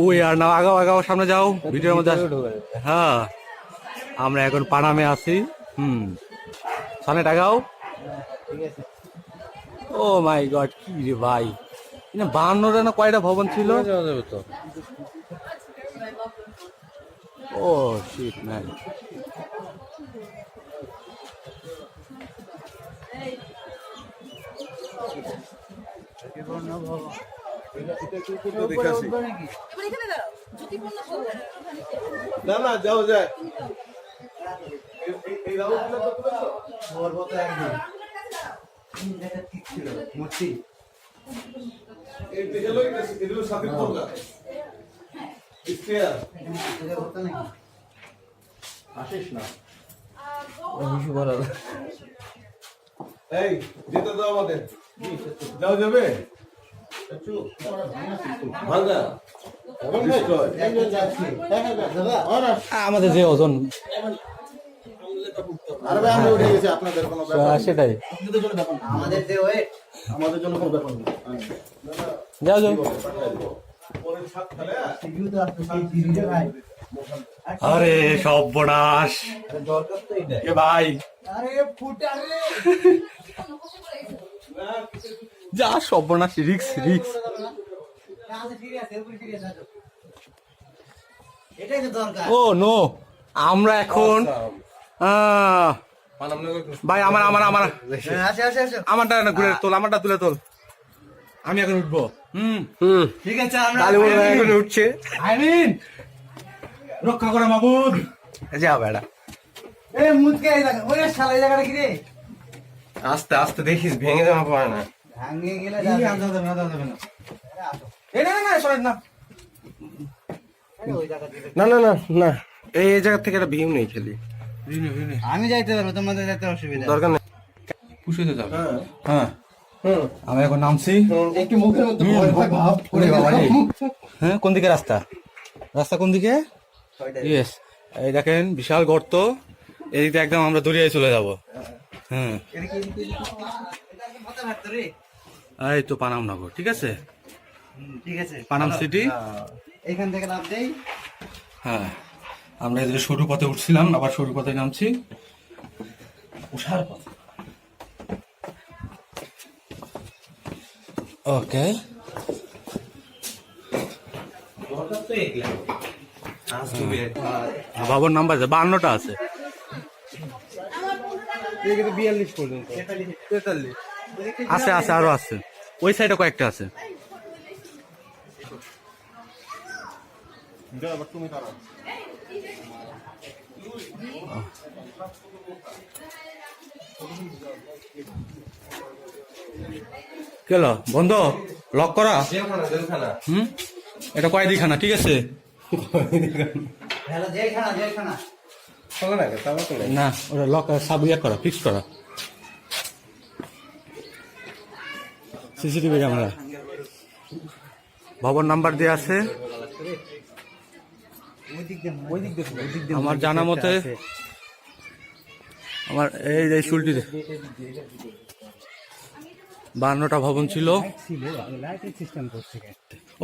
ওই আর না আগাও আগাও সামনে যাও ভিডিওর মধ্যে হ্যাঁ। আমরা এখন পানামে আছি। হুম। সামনে টাকাও ও মাই গড কি রে ভাই। না বাহান্নটা না কয়টা ভবন ছিল? ও শিট ম্যান এবার এই দেখে লই গেছে এগুলো সাথে পড়লা স্পেয়ার। আসিস না। এই যেতে দাও আমাদের। যাও যাবে? আমাদের যে ওজন। আরে ভাই আমরা উঠে গেছি আপনাদের কোনো আহ, সেটাই। আমাদের যে ওয়েট আমাদের জন্য কোনো ব্যাপার না যাও যাও। পরে ছাদ ফেলে সর্বনাশ। এ ভাই। যা সর্বনাশ রিক্স রিক্স। ও নো। আমরা এখন আহ, ভাই আমার আমার আমার। আসে আমারটা না ঘুরে তোল আমারটা তুলে তোল। আমি এখন উঠবো। হুম। ঠিক আছে আমরা এখন উঠছে। আইমিন। রক্ষা করে মাবুদ। যা বেড়া। এ মুদকে এই জায়গা ওরে শালা এই জায়গাটা কি রে? আস্তে আস্তে দেখিস ভেঙে যাওয়া পারে না। ভাঙে গেলে যাবে। না যাবে না। এই না না না সরেন না। জায়গা না না না না। এই এই জায়গা থেকে একটা ভীম নেই খেলি। আমি যাইতে পারব তোমাদের যাইতে অসুবিধা দরকার নেই। পুষিতে যাবে। হ্যাঁ। আমি এখন নামছি। একটু মুখের মধ্যে ভাব ওরে বাবা হ্যাঁ কোন দিকে রাস্তা? রাস্তা কোন দিকে? ইয়েস এই দেখেন বিশাল গর্ত। এদিকে একদম আমরা দরিয়ায় চলে যাব। হ্যাঁ। এই তো পানাম নগর ঠিক আছে? ঠিক আছে। পানাম সিটি এখান থেকে লাভ দেই। হ্যাঁ। আমরা এদিকে সরু পথে উঠছিলাম আবার সরু পথে নামছি। উষার পথে। ওকে। বাবর নাম্বার আছে বান্নটা আছে। বিয়াল্লিশ পর্যন্ত। তেতাল্লিশ। আছে আছে আরও আছে। ওই সাইডে কয়েকটা আছে। তুমি কেল বন্ধ? লক করা? হুম? এটা কয়দিখানা ঠিক আছে? না ওটা লক সাব ইয়ে করা ফিক্স করা। সিসিটিভি ক্যামেরা ভবন নাম্বার দেওয়া আছে। আমার জানা মতে আমার এই যে চুলটি বান্নটা ভবন ছিল। ছিল লাইটিং সিস্টেম করছে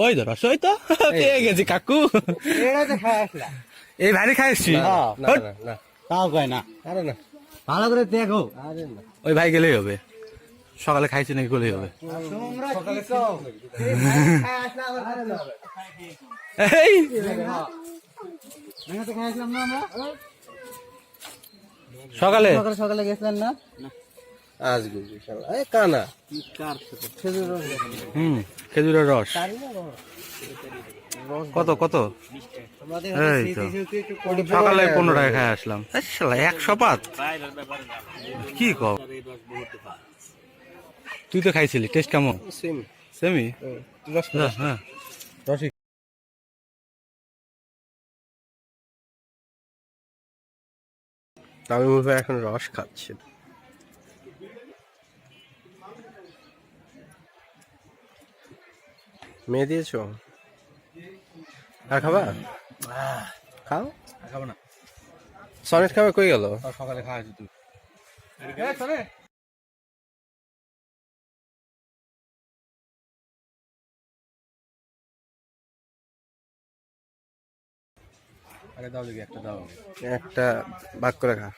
ওই ধর ওই তো। পেয়ে গেছি কাকু। খাই এই ভারী খাইছি না না না তাও কয় না। আরে না। ভালো করে দেখো ওই ভাই গেলেই হবে। সকালে খাইছি নাকি গেলেই খাই হবে। এই। সকালে? সকালে সকালে গেছিলেন না? আজকে বিশাল এই কানা। হুম খেজুরের রস। কত কত? এই তো। সকালে পনেরো টাকা খাই আসলাম। একশো পাত। কি কব তুই তো খাইছিলি টেস্ট কেমন? সেম সেমি রস হ্যাঁ। রসিক আমি মনে এখন রস খাচ্ছি। মেয়ে দিয়েছ? আর খাবা? খাও। খাব না। সনেট খাবে কই গেল? সকালে খাওয়া তুই আগে দাও দেখি একটা দাও। একটা ভাগ করে খা।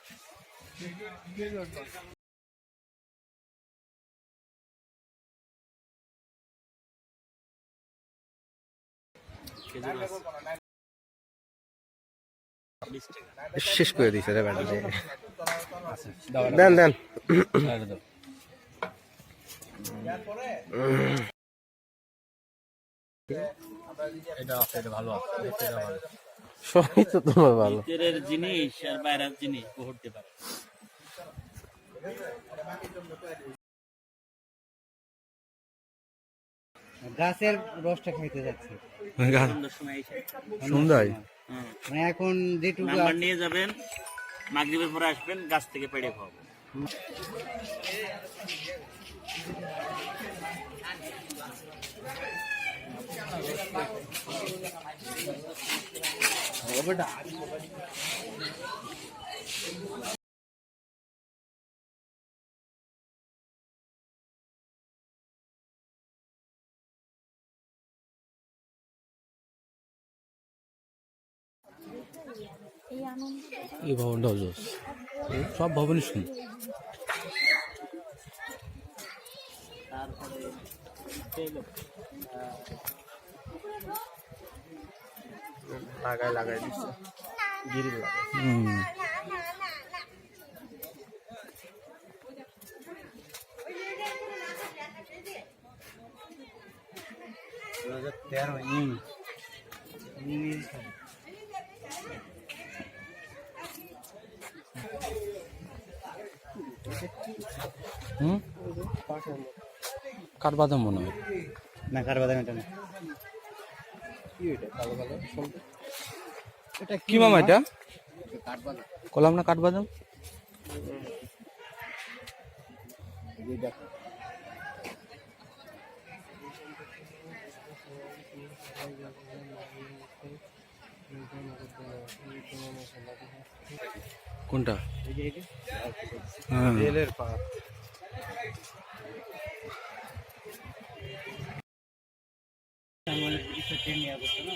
শেষ করে দিছে রে ব্যাটা দাও দেন দেন। এটা আছে এটা ভালো আছে। এটা ভালো। সবই তো তোমার ভালো। ভিতরের জিনিস আর বাইরের জিনিস ঘুরতে পারে। গাছের রসটা খাইতে যাচ্ছে। সন্ধ্যার সময় এসে সুন্দর হুম। মানে এখন যেটুকু নাম্বার নিয়ে যাবেন মাগরিবের পরে আসবেন গাছ থেকে পেড়ে খাওয়াবো। এই ভবনটাও জোস সব ভবনই সুন্দর লাগাই লাগাই দিচ্ছে। গিরিল তেরো ইং ইংলিশ হুম? কাঠবাদাম মনে হয়? না কার বাদাম এটা না। এটা কি মামা এটা? কলাম না কাঠবাদাম? কোনটা? হ্যাঁ। ট্রেন নিয়ে করছে না?